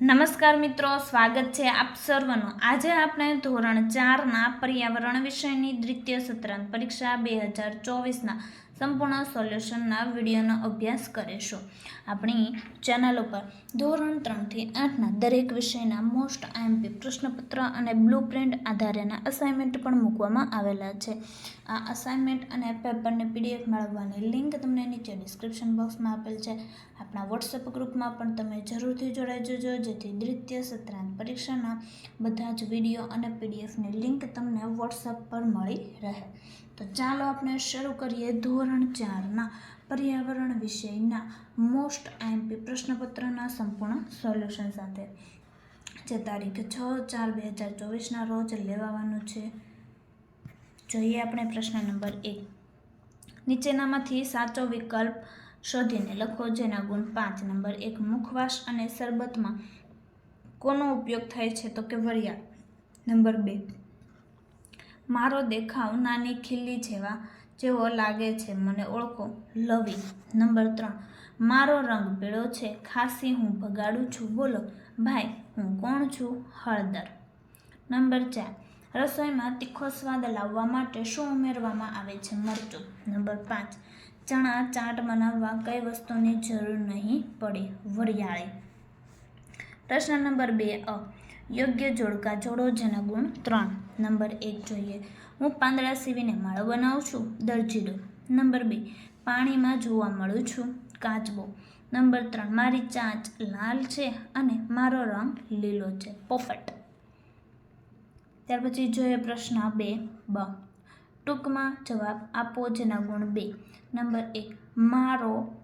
નમસ્કાર મિત્રો, સ્વાગત છે આપ સર્વનું. આજે આપણે ધોરણ ચારના પર્યાવરણ વિષયની દ્વિતીય સત્રાંત પરીક્ષા બે હજાર ચોવીસના સંપૂર્ણ સોલ્યુશનના વિડીયોનો અભ્યાસ કરીશું. આપણી ચેનલ ઉપર ધોરણ ત્રણથી આઠના દરેક વિષયના મોસ્ટ આઈએમપી પ્રશ્નપત્ર અને બ્લુ પ્રિન્ટ આધારેના અસાઇનમેન્ટ પણ મૂકવામાં આવેલા છે. આ અસાઇનમેન્ટ અને પેપરની પીડીએફ મેળવવાની લિંક તમને નીચે ડિસ્ક્રિપ્શન બોક્સમાં આપેલ છે. આપણા વોટ્સએપ ગ્રુપમાં પણ તમે જરૂરથી જોડાઈ જજો. જેથી દ્વિતીય, સત્રાંત પરીક્ષાના બધા જ વીડિયો અને પીડીએફની લિંક તમને વોટ્સએપ પર મળી રહે. તો ચાલો આપણે શરૂ કરીએ ધોરણ ચારના પર્યાવરણ વિષયના મોસ્ટ આઈએમપી પ્રશ્નપત્રના સંપૂર્ણ સોલ્યુશન સાથે. જે તારીખ છ ચાર બે હજાર ચોવીસના રોજ લેવાવાનું છે. જોઈએ આપણે પ્રશ્ન નંબર એક. નીચેનામાંથી સાચો વિકલ્પ શોધીને લખો, જેના ગુણ પાંચ. નંબર એક, મુખવાસ અને શરબતમાં કોનો ઉપયોગ થાય છે તો કે વરિયા નંબર બે મારો દેખાવ નાની ખીલ્લી જેવા જેવો લાગે છે. મને ઓળખો. લવી. નંબર ત્રણ. મારો રંગ પીળો છે. ખાંસી હું ભગાડું છું. બોલો, ભાઈ, હું કોણ છું? હળદર. નંબર ચાર. રસોઈમાં તીખો સ્વાદ લાવવા માટે શું ઉમેરવામાં આવે છે? મરચું. નંબર પાંચ. ચણા ચાટ બનાવવા કઈ વસ્તુની જરૂર નહીં પડે. વરિયાળી. પ્રશ્ન નંબર બે અ. યોગ્ય જોડકા જોડો જેના ગુણ ત્રણ. નંબર એક જોઈએ. હું પાંદડા સીવીને માળો બનાવું છું? દરજીડો નંબર બે, પાણીમાં જોવા મળું છું. કાચબો. નંબર ત્રણ, મારી ચાંચ લાલ છે અને મારો રંગ લીલો છે. પોપટ. ત્યાર પછી જોઈએ પ્રશ્ન બે, બ. ટૂંકમાં જવાબ આપો જેના ગુણ બે. નંબર એક, મારો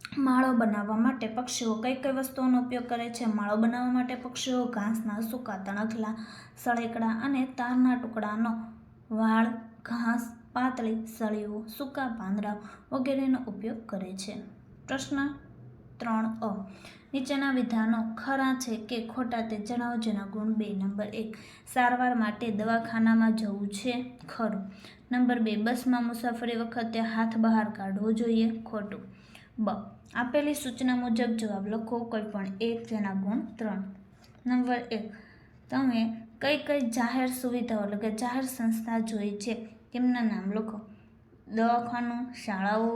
માળો બનાવવા માટે પક્ષીઓ કઈ કઈ વસ્તુઓનો ઉપયોગ કરે છે? માળો બનાવવા માટે પક્ષીઓ ઘાસના સૂકા તણખલા, સળેકડા અને તારના ટુકડાનો વાળ, ઘાસ, પાતળી સળીઓ, સૂકા પાંદડા વગેરેનો ઉપયોગ કરે છે. પ્રશ્ન ત્રણ અ. નીચેના વિધાનો ખરા છે કે ખોટા તે જણાવો જેના ગુણ બે. નંબર એક. સારવાર માટે દવાખાનામાં જવું છે? ખરું. નંબર બે. બસમાં મુસાફરી વખતે હાથ બહાર કાઢવો જોઈએ? ખોટું. બ. આપેલી સૂચના મુજબ જવાબ લખો કોઈ પણ એક જેના ગુણ ત્રણ. નંબર એક, તમે કઈ કઈ જાહેર સુવિધાઓ એટલે કે જાહેર સંસ્થા જોઈ છે તેમના નામ લખો. દવાખાનું, શાળાઓ,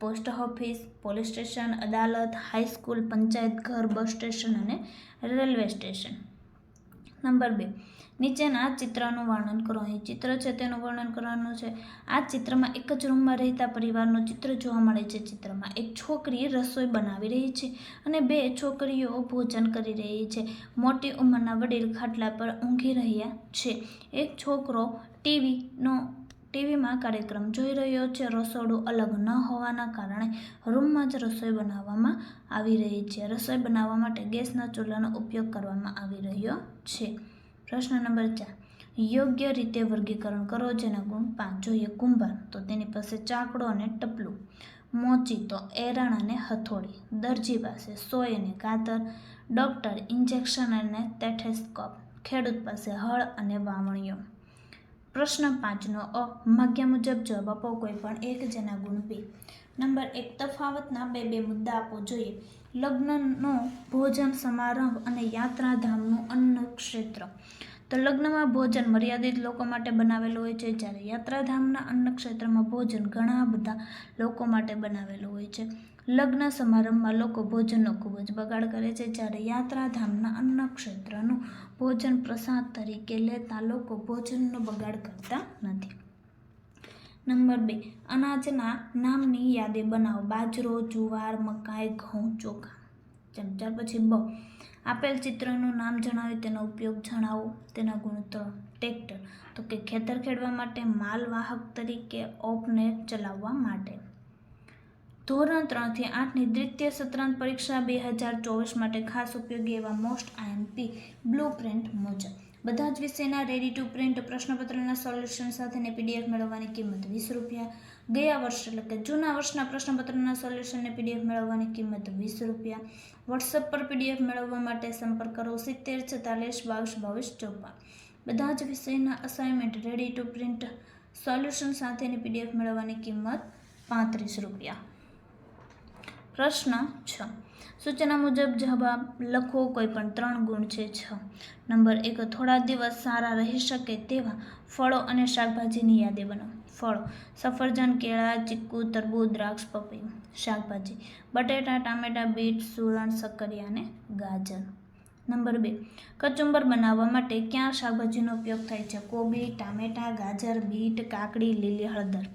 પોસ્ટ ઓફિસ, પોલીસ સ્ટેશન, અદાલત હાઈસ્કૂલ પંચાયત ઘર, બસ સ્ટેશન અને રેલવે સ્ટેશન. નંબર બે નીચેના ચિત્રનું વર્ણન કરો. અહીં ચિત્ર છે, તેનું વર્ણન કરવાનું છે. આ ચિત્રમાં એક જ રૂમમાં રહેતા પરિવારનું ચિત્ર જોવા મળે છે. ચિત્રમાં એક છોકરી રસોઈ બનાવી રહી છે અને બે છોકરીઓ ભોજન કરી રહી છે. મોટી ઉંમરના વડીલ ખાટલા પર ઊંઘી રહ્યા છે. એક છોકરો ટીવીનો, ટીવીમાં કાર્યક્રમ જોઈ રહ્યો છે. રસોડું અલગ ન હોવાના કારણે રૂમમાં જ રસોઈ બનાવવામાં આવી રહી છે. રસોઈ બનાવવા માટે ગેસના ચૂલાનો ઉપયોગ કરવામાં આવી રહ્યો છે. પ્રશ્ન નંબર ચાર. યોગ્ય રીતે વર્ગીકરણ કરો જેના ગુણ પાંચ જોઈએ. કુંભાર. તો તેની પાસે ચાકડો અને ટપલું. મોચી. તો એરણ અને હથોડી. દરજી પાસે સોય અને કાતર. ડૉક્ટર, ઇન્જેક્શન અને તેથેસ્કોપ ખેડૂત પાસે હળ અને વાવણીઓ. પ્રશ્ન પાંચનો અ. માગ્યા મુજબ જવાબ આપો કોઈ પણ એક જેના ગુણ બે. નંબર એક, તફાવતના બે બે મુદ્દા આપો જોઈએ. લગ્નનો ભોજન સમારંભ અને યાત્રાધામનું અન્ન ક્ષેત્ર તો લગ્નમાં ભોજન મર્યાદિત લોકો માટે બનાવેલું હોય છે. જ્યારે યાત્રાધામના અન્ન ક્ષેત્રમાં ભોજન ઘણા બધા લોકો માટે બનાવેલું હોય છે. લગ્ન સમારંભમાં લોકો ભોજનનો ખૂબ જ બગાડ કરે છે. જ્યારે યાત્રાધામના અન્ન ક્ષેત્રનું ભોજન પ્રસાદ તરીકે લેતા લોકો ભોજનનો બગાડ કરતા નથી. નંબર બે, અનાજના નામની યાદી બનાવો. બાજરો, જુવાર, મકાઈ, ઘઉં, ચોખા. ત્યાર પછી બ આપેલ ચિત્રનું નામ જણાવી, તેનો ઉપયોગ જણાવો. તેના ગુણોત્તર. ટ્રેક્ટર. તો કે ખેતર ખેડવા માટે માલવાહક તરીકે ઓપને ચલાવવા માટે. ધોરણ ત્રણથી આઠની દ્વિતીય સત્રાંત પરીક્ષા બે હજાર ચોવીસ માટે ખાસ ઉપયોગી એવા મોસ્ટ આઈએમપી બ્લુ પ્રિન્ટ મુજબ. બધા જ વિષયના રેડી ટુ પ્રિન્ટ પ્રશ્નપત્રના સોલ્યુશન સાથેની પીડીએફ મેળવવાની કિંમત વીસ રૂપિયા. ગયા વર્ષ એટલે કે જૂના વર્ષના પ્રશ્નપત્રના સોલ્યુશનને પીડીએફ મેળવવાની કિંમત વીસ રૂપિયા. વોટ્સએપ પર પીડીએફ મેળવવા માટે સંપર્ક કરો સિત્તેર છેતાલીસ બાવીસ બાવીસ ચોપન. બધા જ વિષયના assignment ready to print solution સાથેની પીડીએફ મેળવવાની કિંમત પાંત્રીસ રૂપિયા. પ્રશ્ન છ. સૂચના મુજબ જવાબ લખો કોઈ પણ ત્રણ ગુણ છે છ. નંબર એક, થોડા દિવસ સારા રહી શકે તેવા ફળો અને શાકભાજીની યાદી બનાવો ફળો, સફરજન, કેળા, ચીકુ, તરબૂચ, દ્રાક્ષ પપૈ શાકભાજી, બટેટા, ટામેટા, બીટ, સુરણ, સક્કરિયા અને ગાજર. નંબર બે, કચુંબર બનાવવા માટે ક્યાં શાકભાજીનો ઉપયોગ થાય છે? કોબી, ટામેટા, ગાજર, બીટ, કાકડી, લીલી હળદર.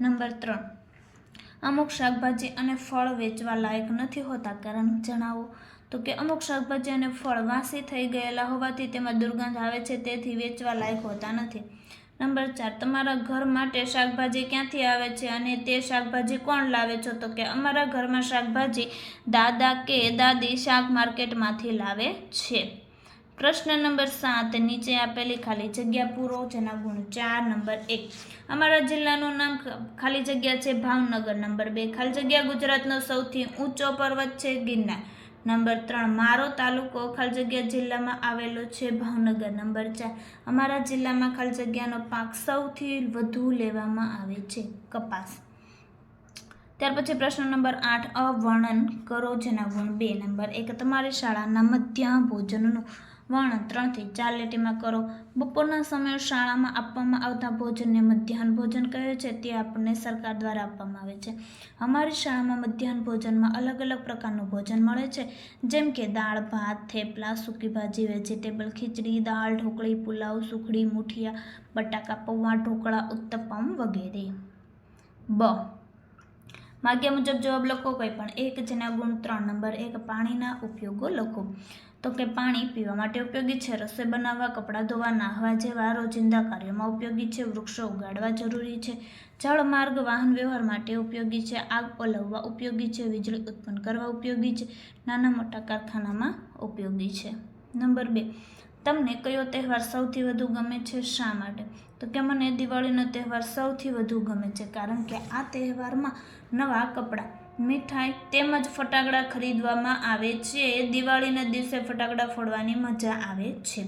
નંબર ત્રણ અમુક શાકભાજી અને ફળ વેચવા લાયક નથી હોતા. કારણ જણાવો તો કે અમુક શાકભાજી અને ફળ વાસી થઈ ગયેલા હોવાથી તેમાં દુર્ગંધ આવે છે, તેથી વેચવા લાયક હોતા નથી. નંબર ચાર, તમારા ઘર માટે શાકભાજી ક્યાંથી આવે છે અને તે શાકભાજી કોણ લાવે છો? તો કે અમારા ઘરમાં શાકભાજી દાદા કે દાદી શાક માર્કેટમાંથી લાવે છે. પ્રશ્ન નંબર સાત, નીચે આપેલી ખાલી જગ્યા પૂરો, જેના ગુણ ચાર, નંબર એક. અમારા જિલ્લાનું નામ ખાલી જગ્યા છે ભાવનગર. નંબર બે, ખાલી જગ્યા ગુજરાતનો સૌથી ઊંચો પર્વત છે ગિરનાર. નંબર ત્રણ, મારો તાલુકો ખાલી જગ્યા જિલ્લામાં આવેલો છે ભાવનગર. નંબર ચાર, અમારા જિલ્લામાં ખાલી જગ્યાનો પાક સૌથી વધુ લેવામાં આવે છે કપાસ. ત્યાર પછી પ્રશ્ન નંબર આઠ, અવર્ણન કરો, જેના ગુણ બે. નંબર એક, તમારી શાળાના મધ્યાહન ભોજનનું વર્ણન ત્રણથી ચાર લીટીમાં કરો. બપોરના સમયે શાળામાં આપવામાં આવતા ભોજનને મધ્યાહન ભોજન કહે છે, તે આપણને સરકાર દ્વારા આપવામાં આવે છે. અમારી શાળામાં મધ્યાહન ભોજનમાં અલગ અલગ પ્રકારનું ભોજન મળે છે, જેમ કે દાળ, ભાત, થેપલા, સૂકી ભાજી, વેજીટેબલ, ખીચડી, દાળ, ઢોકળી, પુલાવ, સુખડી, મુઠિયા, બટાકા, પૌવા, ઢોકળા, ઉત્તપમ વગેરે. બ માગ્યા મુજબ જવાબ લખો કોઈ પણ. એક જેના ગુણ ત્રણ નંબર, એક પાણીના ઉપયોગો લખો. તો કે પાણી પીવા માટે ઉપયોગી છે. રસોઈ બનાવવા, કપડાં ધોવા, નાહવા જેવા રોજિંદા કાર્યોમાં ઉપયોગી છે. વૃક્ષો ઉગાડવા જરૂરી છે. જળમાર્ગ વાહન વ્યવહાર માટે ઉપયોગી છે. આગ ઓલવવા ઉપયોગી છે. વીજળી ઉત્પન્ન કરવા ઉપયોગી છે. નાના મોટા કારખાનામાં ઉપયોગી છે. નંબર બે. તમને કયો તહેવાર સૌથી વધુ ગમે છે, શા માટે? તો કે મને દિવાળીનો તહેવાર સૌથી વધુ ગમે છે, કારણ કે આ તહેવારમાં નવા કપડાં, મીઠાઈ તેમજ ફટાકડા ખરીદવામાં આવે છે. દિવાળીના દિવસે ફટાકડા ફોડવાની મજા આવે છે.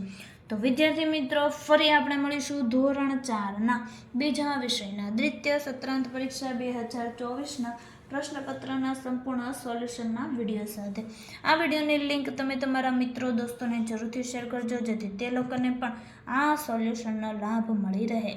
તો વિદ્યાર્થી મિત્રો, ફરી આપણે મળીશું ધોરણ ચારના બીજા વિષયના દ્વિતીય સત્રાંત પરીક્ષા બે હજાર ચોવીસના પ્રશ્નપત્રના સંપૂર્ણ સોલ્યુશનના વીડિયો સાથે. આ વિડીયોની લિંક તમે તમારા મિત્રો, દોસ્તોને જરૂરથી શેર કરજો, જેથી તે લોકોને પણ આ સોલ્યુશનનો લાભ મળી રહે.